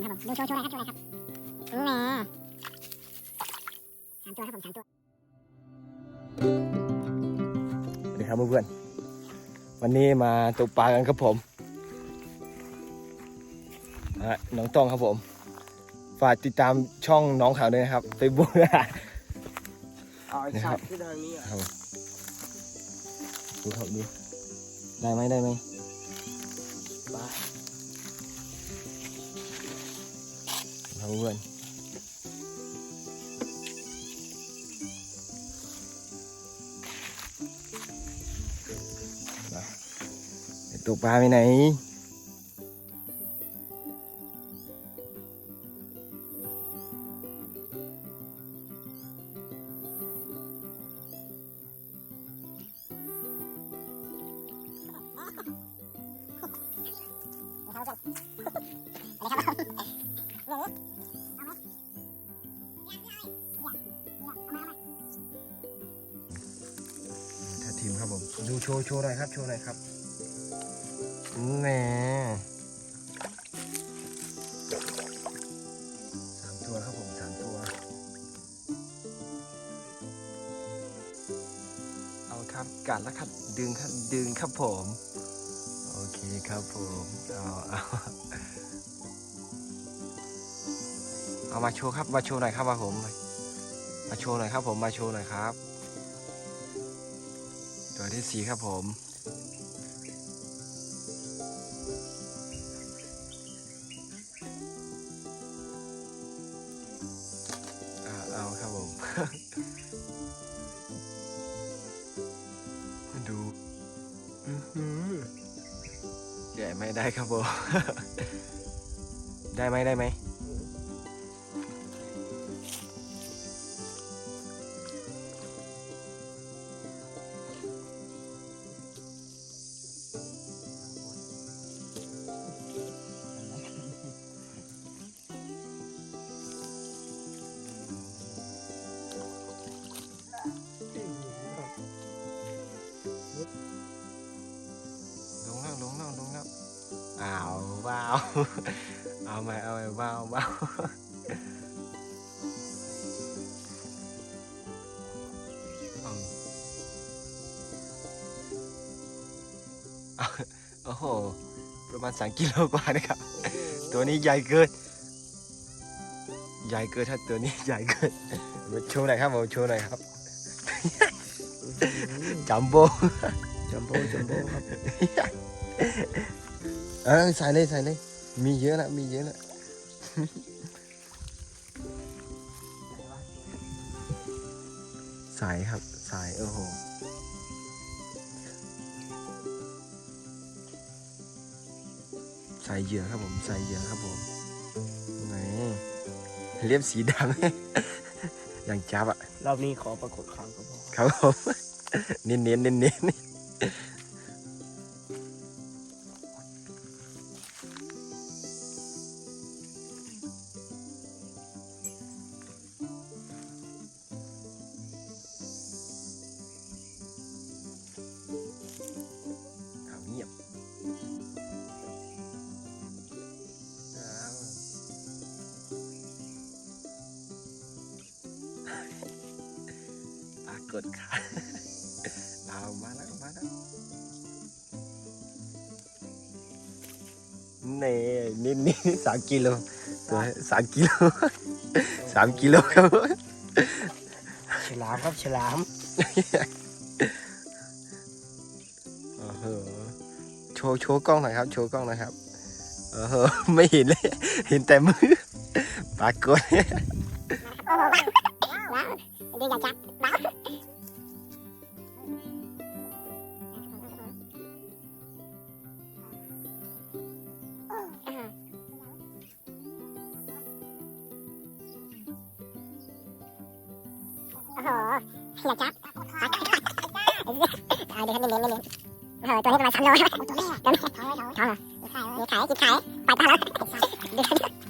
มครับผมดูโชว์โชว์อะไรครับโชว์อะไรครับแหมสามตัวครับผมสามตัวสวัสดีครับเพื่อนๆวันนี้มาตกปลากันครับผมอะน้องต้องครับผมฝากติดตามช่องน้องเขาด้วยนะครับเฟซบุ๊กเอาไอ้สัตว์ที่ทางนี้อะดูครับดูได้ไหมได้ไหมไป เพื่อนมาไปตกปลาไปไหนถ้ ดูโชว์โชว์หน่อยครับ โชว์หน่อยครับแหน่สามตัวครับผมสามตัว เอาครับกัดแล้วครับดึงครับดึงครับผม โอเคครับผมเอาเอาเอามาโชว์ครับมาโชว์หน่อยครับมาผมมาโชว์หน่อยครับผมมาโชว์หน่อยครับ ตัวที่สี่ครับผมอ่าเอาครับผม ดูอือหือแกะไม่ได้ครับผม ได้ไหมได้ไหม วว้าว เอาไหมเอาไหมว้าวว้าวเอาเอาโอ้โห ประมาณสามกิโลกว่านะครับ ตัวนี้ใหญ่เกิน ใหญ่เกินถ้าตัวนี้ใหญ่เกินมาโชว์หน่อยครับผมโชว์หน่อยครับ จัมโบ้จัมโบ้จัมโบ้ครับ เออใส่เลยใส่เลย มีเยอะนะมีเยอะนะสายครับสายโอ้โหใส่เหยื่อครับผมใส่เหยื่อครับผมนี่เลียบสีดำอย่างจับอะรอบนี้ขอปรากฏครั้งก็พอครับผมเน้นเน้นเน้นเน้น กฏค่ะเอามาแล้วมาแล้วนี่นี่นี่สามกิโลตัวสามกิโลสามกิโลครับฉลามครับฉลามโอ้โหโชว์โชว์กล้องหน่อยครับ โชว์กล้องหน่อยครับโอ้โหไม่เห็นเลย เห็นแต่มือปรากฏโอ้โหว้าวว้าวเดี๋ยวอย่าจับว้า อ้โหอย่าจับเอาเดี๋ยวเน้นเน้นเน้นโอ้โหตัวนี้ประมาณสามโลตัวแม่ตัวแม่ท้องเหรอมีขายกินขายไปตาแล้ว